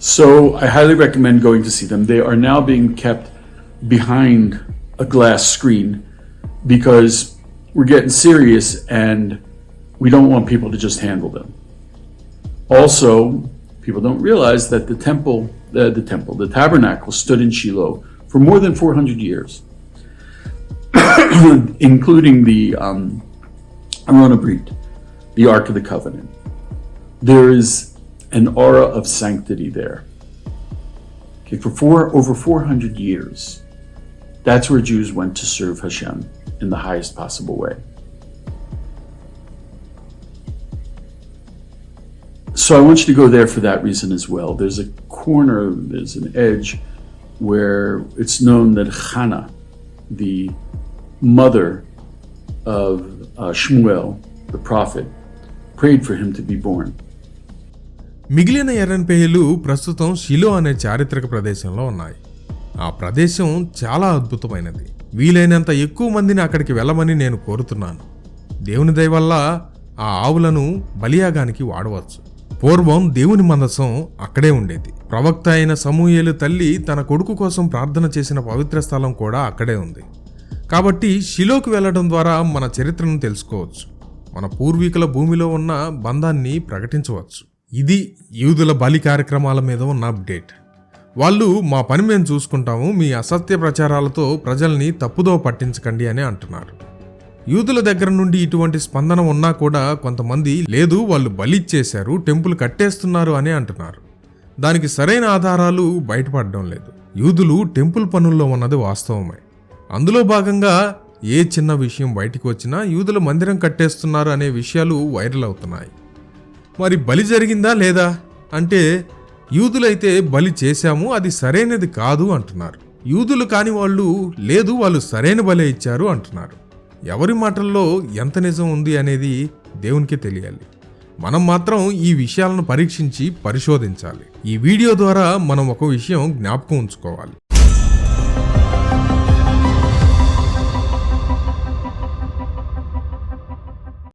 So I highly recommend going to see them. They are now being kept behind a glass screen because we're getting serious and we don't want people to just handle them. Also, people don't realize that the temple, the, the temple, the tabernacle stood in Shiloh for more than 400 years, including the um, Arona Brit, the Ark of the Covenant. There is an aura of sanctity there. Okay, for four, over 400 years, that's where Jews went to serve Hashem in the highest possible way. So I want you to go there for that reason as well. There's a corner, there's an edge where it's known that Hannah, the mother of uh, Shmuel, the prophet, prayed for him to be born. మిగిలిన ఎర్రన్పేయలు ప్రస్తుతం షిలో అనే చారిత్రక ప్రదేశంలో ఉన్నాయి. ఆ ప్రదేశం చాలా అద్భుతమైనది. వీలైనంత ఎక్కువ మందిని అక్కడికి వెళ్ళమని నేను కోరుతున్నాను. దేవుని దయ వల్ల ఆ ఆవులను బలియాగానికి వాడవచ్చు. పూర్వం దేవుని మందసం అక్కడే ఉండేది. ప్రవక్త అయిన సమూయేలు తల్లి తన కొడుకు కోసం ప్రార్థన చేసిన పవిత్ర స్థలం కూడా అక్కడే ఉంది. కాబట్టి షిలోకి వెళ్ళడం ద్వారా మన చరిత్రను తెలుసుకోవచ్చు. మన పూర్వీకుల భూమిలో ఉన్న బంధాన్ని ప్రకటించవచ్చు. ఇది యూదుల బలి కార్యక్రమాల మీద ఉన్న అప్డేట్. వాళ్ళు మా పని మేము చూసుకుంటాము మీ అసత్య ప్రచారాలతో ప్రజల్ని తప్పుదో పట్టించకండి అని అంటున్నారు. యూదుల దగ్గర నుండి ఇటువంటి స్పందన ఉన్నా కూడా కొంతమంది లేదు వాళ్ళు బలిచ్చేశారు టెంపుల్ కట్టేస్తున్నారు అని అంటున్నారు. దానికి సరైన ఆధారాలు బయటపడడం లేదు. యూదులు టెంపుల్ పనుల్లో ఉన్నది వాస్తవమే. అందులో భాగంగా ఏ చిన్న విషయం బయటికి వచ్చినా యూదుల మందిరం కట్టేస్తున్నారు అనే విషయాలు వైరల్ అవుతున్నాయి. మరి బలి జరిగిందా లేదా? అంటే యూదులైతే బలి చేశాము అది సరైనది కాదు అంటున్నారు. యూదులు కాని వాళ్ళు లేదు వాళ్ళు సరైన బలి ఇచ్చారు అంటున్నారు. ఎవరి మాటల్లో ఎంత నిజం ఉంది అనేది దేవునికి తెలియాలి. మనం మాత్రం ఈ విషయాలను పరీక్షించి పరిశోధించాలి. ఈ వీడియో ద్వారా మనం ఒక విషయం జ్ఞాపకం ఉంచుకోవాలి.